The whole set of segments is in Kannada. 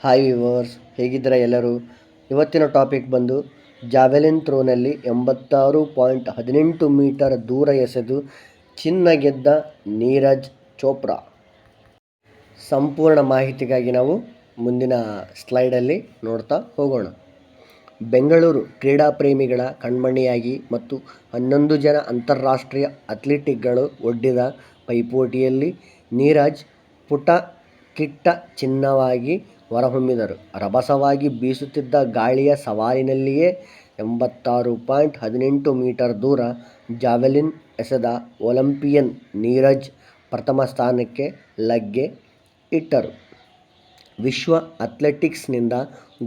ಹಾಯ್ ವಿವರ್ಸ್ ಹೇಗಿದ್ದೀರಾ ಎಲ್ಲರೂ? ಇವತ್ತಿನ ಟಾಪಿಕ್ ಬಂದು ಜಾವೆಲಿನ್ ಥ್ರೋನಲ್ಲಿ ಎಂಬತ್ತಾರು ಪಾಯಿಂಟ್ ಹದಿನೆಂಟು ಮೀಟರ್ ದೂರ ಎಸೆದು ಚಿನ್ನ ಗೆದ್ದ ನೀರಜ್ ಚೋಪ್ರಾ. ಸಂಪೂರ್ಣ ಮಾಹಿತಿಗಾಗಿ ನಾವು ಮುಂದಿನ ಸ್ಲೈಡಲ್ಲಿ ನೋಡ್ತಾ ಹೋಗೋಣ. ಬೆಂಗಳೂರು ಕ್ರೀಡಾ ಪ್ರೇಮಿಗಳ ಕಣ್ಮಣಿಯಾಗಿ ಮತ್ತು ಹನ್ನೊಂದು ಜನ ಅಂತಾರಾಷ್ಟ್ರೀಯ ಅಥ್ಲೆಟಿಕ್ಗಳು ಒಡ್ಡಿದ ಪೈಪೋಟಿಯಲ್ಲಿ ನೀರಜ್ ಪುಟ ಕಿಟ್ಟ ಚಿನ್ನವಾಗಿ ಹೊರಹೊಮ್ಮಿದರು. ರಭಸವಾಗಿ ಬೀಸುತ್ತಿದ್ದ ಗಾಳಿಯ ಸವಾಲಿನಲ್ಲಿಯೇ ಎಂಬತ್ತಾರು ಪಾಯಿಂಟ್ ಹದಿನೆಂಟು ಮೀಟರ್ ದೂರ ಜಾವೆಲಿನ್ ಎಸೆದ ಒಲಿಂಪಿಯನ್ ನೀರಜ್ ಪ್ರಥಮ ಸ್ಥಾನಕ್ಕೆ ಲಗ್ಗೆ ಇಟ್ಟರು. ವಿಶ್ವ ಅಥ್ಲೆಟಿಕ್ಸ್ನಿಂದ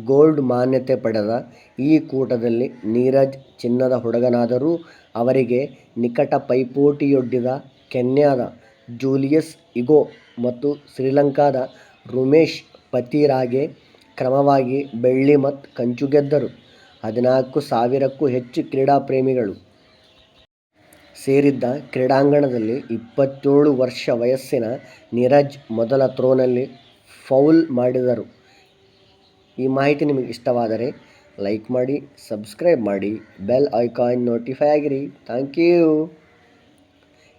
ಗೋಲ್ಡ್ ಮಾನ್ಯತೆ ಪಡೆದ ಈ ಕೂಟದಲ್ಲಿ ನೀರಜ್ ಚಿನ್ನದ ಹುಡುಗನಾದರೂ ಅವರಿಗೆ ನಿಕಟ ಪೈಪೋಟಿಯೊಡ್ಡಿದ ಕೆನ್ಯಾದ ಜೂಲಿಯಸ್ ಇಗೋ ಮತ್ತು ಶ್ರೀಲಂಕಾದ ರುಮೇಶ್ ಪತಿರಾಗೆ ಕ್ರಮವಾಗಿ ಬೆಳ್ಳಿ ಮತ್ತು ಕಂಚು ಗೆದ್ದರು. ಹದಿನಾಲ್ಕು ಸಾವಿರಕ್ಕೂ ಹೆಚ್ಚು ಕ್ರೀಡಾಪ್ರೇಮಿಗಳು ಸೇರಿದ್ದ ಕ್ರೀಡಾಂಗಣದಲ್ಲಿ ಇಪ್ಪತ್ತೇಳು ವರ್ಷ ವಯಸ್ಸಿನ ನೀರಜ್ ಮೊದಲ ಥ್ರೋನಲ್ಲಿ ಫೌಲ್ ಮಾಡಿದರು. ಈ ಮಾಹಿತಿ ನಿಮಗೆ ಇಷ್ಟವಾದರೆ ಲೈಕ್ ಮಾಡಿ, ಸಬ್ಸ್ಕ್ರೈಬ್ ಮಾಡಿ, ಬೆಲ್ ಐಕಾನ್ ನೋಟಿಫೈ ಆಗಿರಿ. ಥ್ಯಾಂಕ್ ಯು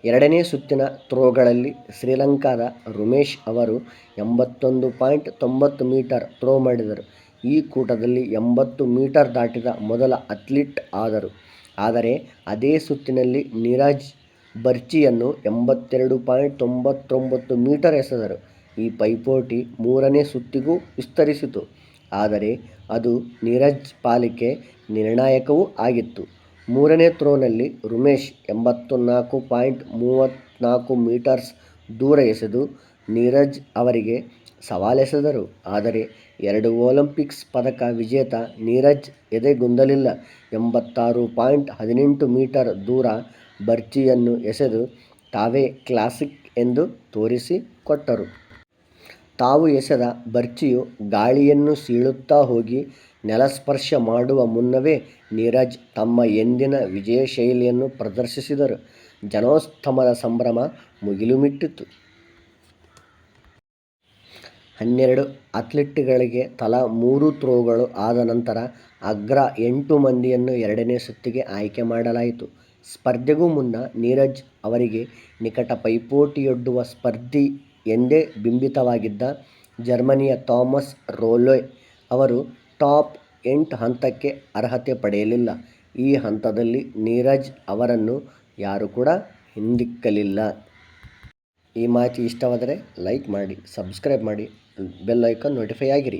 ಎರಡನೇ ಸುತ್ತಿನ ಥ್ರೋಗಳಲ್ಲಿ ಶ್ರೀಲಂಕಾದ ರುಮೇಶ್ ಅವರು ಎಂಬತ್ತೊಂದು ಪಾಯಿಂಟ್ ತೊಂಬತ್ತು ಮೀಟರ್ ಥ್ರೋ ಮಾಡಿದರು. ಈ ಕೂಟದಲ್ಲಿ ಎಂಬತ್ತು ಮೀಟರ್ ದಾಟಿದ ಮೊದಲ ಅಥ್ಲೀಟ್ ಆದರು. ಆದರೆ ಅದೇ ಸುತ್ತಿನಲ್ಲಿ ನೀರಜ್ ಬರ್ಚಿಯನ್ನು ಎಂಬತ್ತೆರಡು ಪಾಯಿಂಟ್ ತೊಂಬತ್ತೊಂಬತ್ತು ಮೀಟರ್ ಎಸೆದರು. ಈ ಪೈಪೋಟಿ ಮೂರನೇ ಸುತ್ತಿಗೂ ವಿಸ್ತರಿಸಿತು. ಆದರೆ ಅದು ನೀರಜ್ ಪಾಲಿಕೆ ನಿರ್ಣಾಯಕವೂ ಆಗಿತ್ತು. ಮೂರನೇ ಥ್ರೋನಲ್ಲಿ ರುಮೇಶ್ ಎಂಬತ್ತನಾಲ್ಕು ಪಾಯಿಂಟ್ ಮೂವತ್ತ್ನಾಲ್ಕು ಮೀಟರ್ಸ್ ದೂರ ಎಸೆದು ನೀರಜ್ ಅವರಿಗೆ ಸವಾಲೆಸೆದರು. ಆದರೆ ಎರಡು ಒಲಿಂಪಿಕ್ಸ್ ಪದಕ ವಿಜೇತ ನೀರಜ್ ಎದೆಗುಂದಲಿಲ್ಲ. ಎಂಬತ್ತಾರು ಪಾಯಿಂಟ್ ಹದಿನೆಂಟು ಮೀಟರ್ ದೂರ ಬರ್ಚಿಯನ್ನು ಎಸೆದು ತಾವೇ ಕ್ಲಾಸಿಕ್ ಎಂದು ತೋರಿಸಿಕೊಟ್ಟರು. ತಾವು ಎಸೆದ ಬರ್ಚಿಯು ಗಾಳಿಯನ್ನು ಸೀಳುತ್ತಾ ಹೋಗಿ ನೆಲಸ್ಪರ್ಶ ಮಾಡುವ ಮುನ್ನವೇ ನೀರಜ್ ತಮ್ಮ ಎಂದಿನ ವಿಜಯ ಶೈಲಿಯನ್ನು ಪ್ರದರ್ಶಿಸಿದರು. ಜನೋತ್ಸವದ ಸಂಭ್ರಮ ಮುಗಿಲುಮಿಟ್ಟಿತು ಹನ್ನೆರಡು ಅಥ್ಲೀಟ್ಗಳಿಗೆ ತಲಾ ಮೂರು ಥ್ರೋಗಳು ಆದ ನಂತರ ಅಗ್ರ ಎಂಟು ಮಂದಿಯನ್ನು ಎರಡನೇ ಸುತ್ತಿಗೆ ಆಯ್ಕೆ ಮಾಡಲಾಯಿತು. ಸ್ಪರ್ಧೆಗೂ ಮುನ್ನ ನೀರಜ್ ಅವರಿಗೆ ನಿಕಟ ಪೈಪೋಟಿಯೊಡ್ಡುವ ಸ್ಪರ್ಧಿ ಎಂದೇ ಬಿಂಬಿತವಾಗಿದ್ದ ಜರ್ಮನಿಯ ಥಾಮಸ್ ರೋಲೊಯ್ ಅವರು ಟಾಪ್ ಎಂಟು ಹಂತಕ್ಕೆ ಅರ್ಹತೆ ಪಡೆಯಲಿಲ್ಲ. ಈ ಹಂತದಲ್ಲಿ ನೀರಜ್ ಅವರನ್ನು ಯಾರೂ ಕೂಡ ಹಿಂದಿಕ್ಕಲಿಲ್ಲ. ಈ ಮಾಹಿತಿ ಇಷ್ಟವಾದರೆ ಲೈಕ್ ಮಾಡಿ, ಸಬ್ಸ್ಕ್ರೈಬ್ ಮಾಡಿ, ಬೆಲ್ ಐಕಾನ್ ನೋಟಿಫೈ ಆಗಿರಿ.